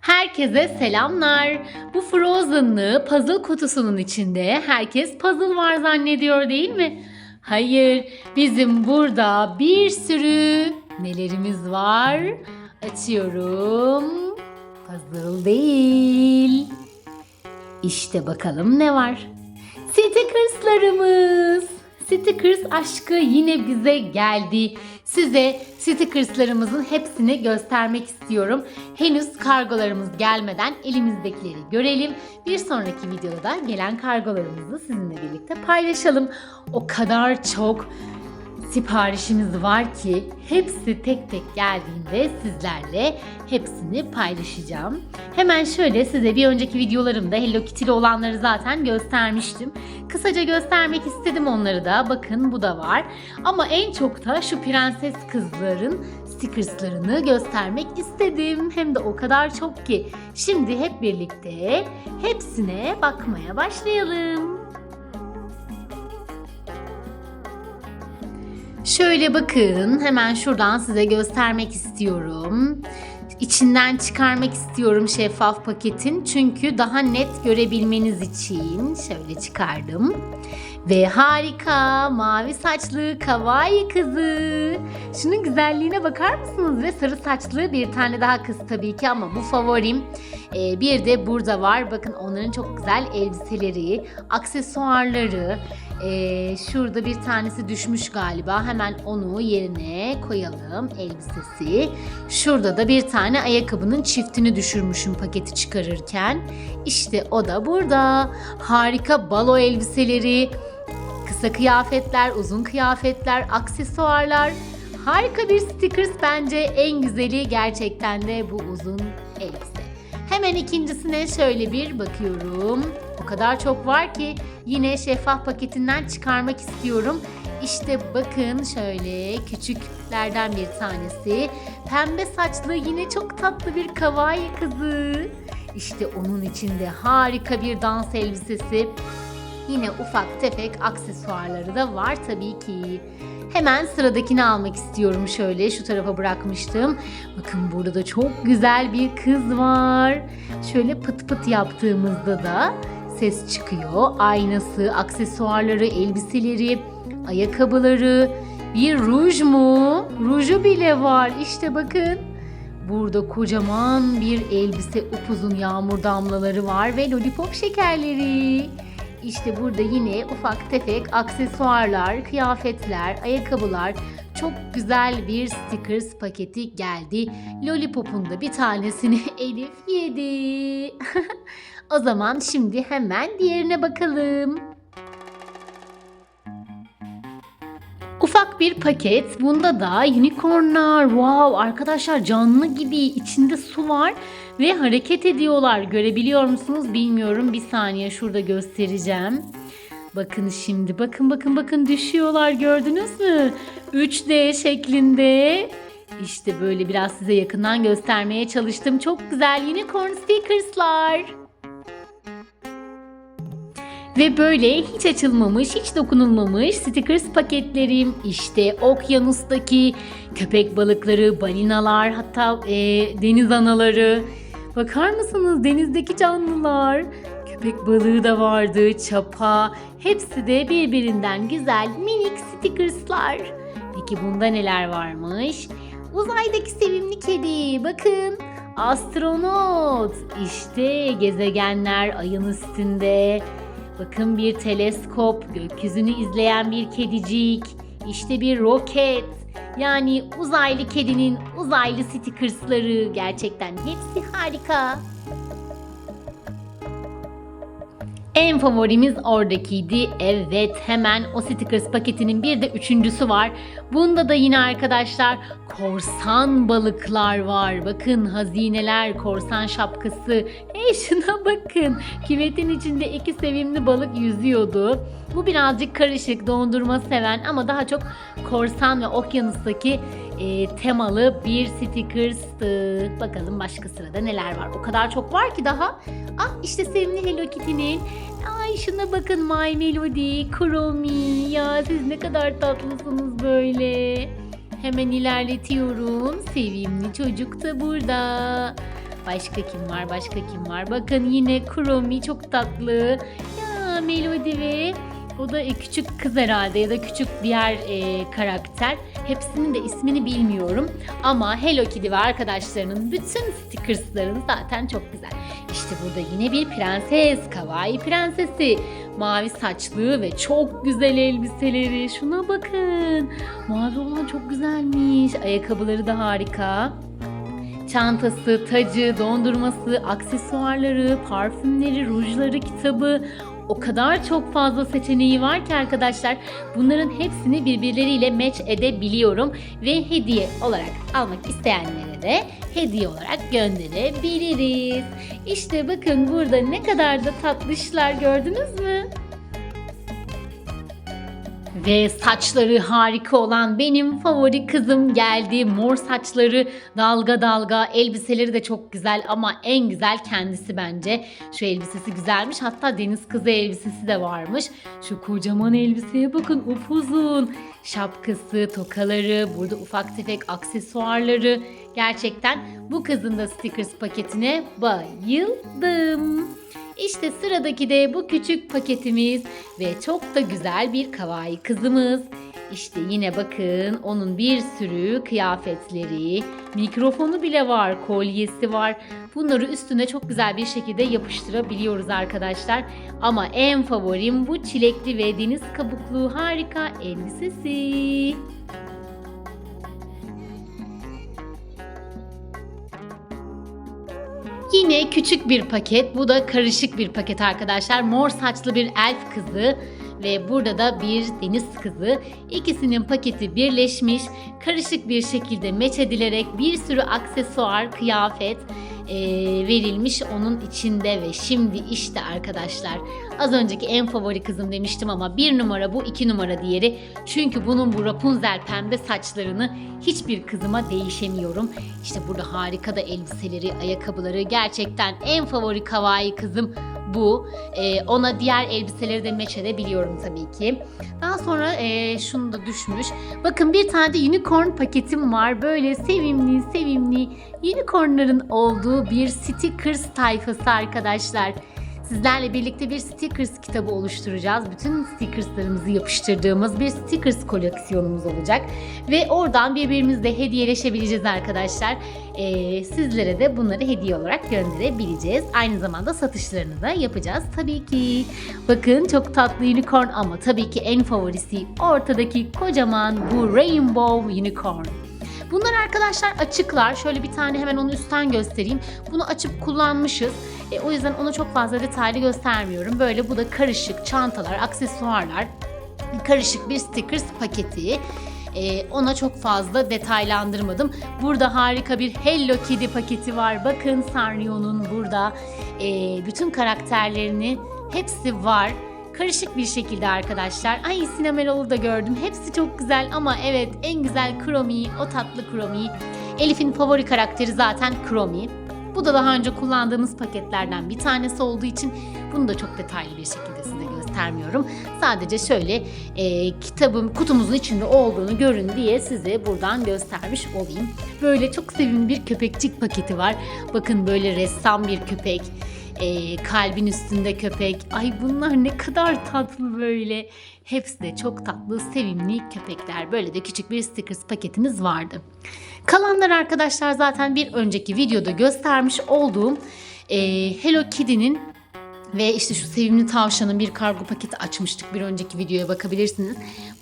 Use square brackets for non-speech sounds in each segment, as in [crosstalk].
Herkese selamlar. Bu Frozen'lı puzzle kutusunun içinde herkes puzzle var zannediyor değil mi? Hayır, bizim burada bir sürü nelerimiz var. Açıyorum. Puzzle değil. İşte bakalım ne var. Stickers'larımız. Stickers aşkı yine bize geldi. Size stickers'larımızın hepsini göstermek istiyorum. Henüz kargolarımız gelmeden elimizdekileri görelim. Bir sonraki videoda da gelen kargolarımızı sizinle birlikte paylaşalım. O kadar çok siparişimiz var ki hepsi tek tek geldiğinde sizlerle hepsini paylaşacağım. Hemen şöyle size bir önceki videolarımda Hello Kitty'li olanları zaten göstermiştim. Kısaca göstermek istedim onları da. Bakın bu da var. Ama en çok da şu prenses kızların stickerslarını göstermek istedim. Hem de o kadar çok ki. Şimdi hep birlikte hepsine bakmaya başlayalım. Şöyle bakın hemen şuradan size göstermek istiyorum. İçinden çıkarmak istiyorum şeffaf paketin çünkü daha net görebilmeniz için şöyle çıkardım. Ve harika mavi saçlı kawaii kızı. Şunun güzelliğine bakar mısınız? Ve sarı saçlı bir tane daha kız tabii ki ama bu favorim. Ee, bir de burada var. Bakın onların çok güzel elbiseleri, aksesuarları. Ee, şurada bir tanesi düşmüş galiba. Hemen onu yerine koyalım. Elbisesi. Şurada da bir tane ayakkabının çiftini düşürmüşüm paketi çıkarırken. İşte o da burada. Harika balo elbiseleri, kısa kıyafetler, uzun kıyafetler, aksesuarlar. Harika bir stickers bence en güzeli gerçekten de bu uzun elbise. Hemen ikincisine şöyle bir bakıyorum. O kadar çok var ki yine şeffaf paketinden çıkarmak istiyorum. İşte bakın şöyle küçüklerden bir tanesi. Pembe saçlı yine çok tatlı bir kawaii kızı. İşte onun içinde harika bir dans elbisesi. Yine ufak tefek aksesuarları da var tabii ki. Hemen sıradakini almak istiyorum şöyle şu tarafa bırakmıştım. Bakın burada da çok güzel bir kız var. Şöyle pıt pıt yaptığımızda da ses çıkıyor. Aynası, aksesuarları, elbiseleri, ayakkabıları, bir ruj mu? Ruju bile var. İşte bakın. Burada kocaman bir elbise, upuzun yağmur damlaları var ve lollipop şekerleri. İşte burada yine ufak tefek aksesuarlar, kıyafetler, ayakkabılar, çok güzel bir stickers paketi geldi. Lollipop'un da bir tanesini [laughs] Elif yedi. [laughs] o zaman şimdi hemen diğerine bakalım. Ufak bir paket. Bunda da unicornlar. Wow arkadaşlar canlı gibi içinde su var ve hareket ediyorlar. Görebiliyor musunuz bilmiyorum. Bir saniye şurada göstereceğim. Bakın şimdi bakın bakın bakın düşüyorlar gördünüz mü? 3D şeklinde. İşte böyle biraz size yakından göstermeye çalıştım. Çok güzel unicorn stickerslar. Ve böyle hiç açılmamış, hiç dokunulmamış stickers paketlerim. İşte okyanustaki köpek balıkları, balinalar, hatta e, deniz anaları. Bakar mısınız denizdeki canlılar? Köpek balığı da vardı, çapa. Hepsi de birbirinden güzel minik stickerslar. Peki bunda neler varmış? Uzaydaki sevimli kedi. Bakın. Astronot. İşte gezegenler ayın üstünde. Bakın bir teleskop, gökyüzünü izleyen bir kedicik, işte bir roket. Yani uzaylı kedinin uzaylı stickersları gerçekten hepsi harika. En favorimiz oradakiydi. Evet hemen o stickers paketinin bir de üçüncüsü var. Bunda da yine arkadaşlar korsan balıklar var. Bakın hazineler, korsan şapkası. Hey şuna bakın. Küvetin içinde iki sevimli balık yüzüyordu. Bu birazcık karışık, dondurma seven ama daha çok korsan ve okyanustaki e, temalı bir stickerstı. Bakalım başka sırada neler var. O kadar çok var ki daha. Ah işte sevimli Hello Kitty'nin. Ay şuna bakın My Melody, Kuromi. Ya siz ne kadar tatlısınız böyle. Hemen ilerletiyorum. Sevimli çocuk da burada. Başka kim var? Başka kim var? Bakın yine Kromi çok tatlı. Ya Melody ve o da e, küçük kız herhalde ya da küçük diğer e, karakter. Hepsinin de ismini bilmiyorum. Ama Hello Kitty ve arkadaşlarının bütün stickersların zaten çok güzel. İşte burada yine bir prenses, kawaii prensesi. Mavi saçlı ve çok güzel elbiseleri. Şuna bakın. Mavi olan çok güzelmiş. Ayakkabıları da harika. Çantası, tacı, dondurması, aksesuarları, parfümleri, rujları, kitabı o kadar çok fazla seçeneği var ki arkadaşlar bunların hepsini birbirleriyle match edebiliyorum ve hediye olarak almak isteyenlere de hediye olarak gönderebiliriz. İşte bakın burada ne kadar da tatlışlar gördünüz mü? Ve saçları harika olan benim favori kızım geldi. Mor saçları dalga dalga, elbiseleri de çok güzel ama en güzel kendisi bence. Şu elbisesi güzelmiş. Hatta deniz kızı elbisesi de varmış. Şu kocaman elbiseye bakın upuzun. Şapkası, tokaları, burada ufak tefek aksesuarları. Gerçekten bu kızın da stickers paketine bayıldım. İşte sıradaki de bu küçük paketimiz ve çok da güzel bir kawaii kızımız. İşte yine bakın onun bir sürü kıyafetleri, mikrofonu bile var, kolyesi var. Bunları üstüne çok güzel bir şekilde yapıştırabiliyoruz arkadaşlar. Ama en favorim bu çilekli ve deniz kabuklu harika elbisesi. Yine küçük bir paket. Bu da karışık bir paket arkadaşlar. Mor saçlı bir elf kızı ve burada da bir deniz kızı. İkisinin paketi birleşmiş. Karışık bir şekilde meç edilerek bir sürü aksesuar, kıyafet e, verilmiş onun içinde ve şimdi işte arkadaşlar. Az önceki en favori kızım demiştim ama bir numara bu iki numara diğeri. Çünkü bunun bu Rapunzel pembe saçlarını hiçbir kızıma değişemiyorum. İşte burada harika da elbiseleri, ayakkabıları. Gerçekten en favori kawaii kızım bu. Ee, ona diğer elbiseleri de meç edebiliyorum tabii ki. Daha sonra ee, şunu da düşmüş. Bakın bir tane de unicorn paketim var. Böyle sevimli sevimli unicornların olduğu bir stickers tayfası arkadaşlar. Sizlerle birlikte bir stickers kitabı oluşturacağız. Bütün stickerslarımızı yapıştırdığımız bir stickers koleksiyonumuz olacak. Ve oradan birbirimizle hediyeleşebileceğiz arkadaşlar. Ee, sizlere de bunları hediye olarak gönderebileceğiz. Aynı zamanda satışlarını da yapacağız tabii ki. Bakın çok tatlı unicorn ama tabii ki en favorisi ortadaki kocaman bu rainbow unicorn. Bunlar arkadaşlar açıklar. Şöyle bir tane hemen onu üstten göstereyim. Bunu açıp kullanmışız. E, o yüzden onu çok fazla detaylı göstermiyorum. Böyle bu da karışık çantalar, aksesuarlar, karışık bir stickers paketi. E, ona çok fazla detaylandırmadım. Burada harika bir Hello Kitty paketi var. Bakın Sanrio'nun burada e, bütün karakterlerini hepsi var. Karışık bir şekilde arkadaşlar. Ay Cinnamoroll'u da gördüm. Hepsi çok güzel ama evet en güzel Kromi, o tatlı Kromi. Elif'in favori karakteri zaten Kromi. Bu da daha önce kullandığımız paketlerden bir tanesi olduğu için bunu da çok detaylı bir şekilde size göstermiyorum. Sadece şöyle e, kitabın kutumuzun içinde olduğunu görün diye size buradan göstermiş olayım. Böyle çok sevimli bir köpekçik paketi var. Bakın böyle ressam bir köpek e, kalbin üstünde köpek. Ay bunlar ne kadar tatlı böyle. Hepsi de çok tatlı, sevimli köpekler. Böyle de küçük bir stickers paketimiz vardı. Kalanlar arkadaşlar zaten bir önceki videoda göstermiş olduğum e, Hello Kitty'nin ve işte şu sevimli tavşanın bir kargo paketi açmıştık. Bir önceki videoya bakabilirsiniz.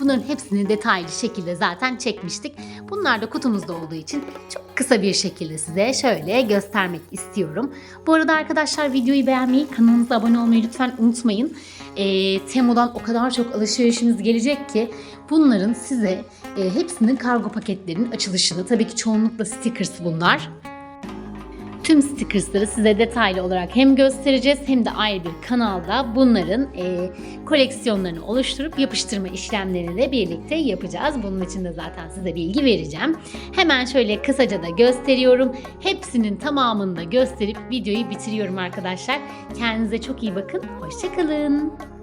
Bunların hepsini detaylı şekilde zaten çekmiştik. Bunlar da kutumuzda olduğu için çok kısa bir şekilde size şöyle göstermek istiyorum. Bu arada arkadaşlar videoyu beğenmeyi, kanalımıza abone olmayı lütfen unutmayın. E, Temu'dan o kadar çok alışverişimiz gelecek ki bunların size e, hepsinin kargo paketlerinin açılışını, tabii ki çoğunlukla stickers bunlar. Tüm stickersları size detaylı olarak hem göstereceğiz hem de ayrı bir kanalda bunların e, koleksiyonlarını oluşturup yapıştırma işlemlerini de birlikte yapacağız. Bunun için de zaten size bilgi vereceğim. Hemen şöyle kısaca da gösteriyorum. Hepsinin tamamını da gösterip videoyu bitiriyorum arkadaşlar. Kendinize çok iyi bakın. Hoşçakalın.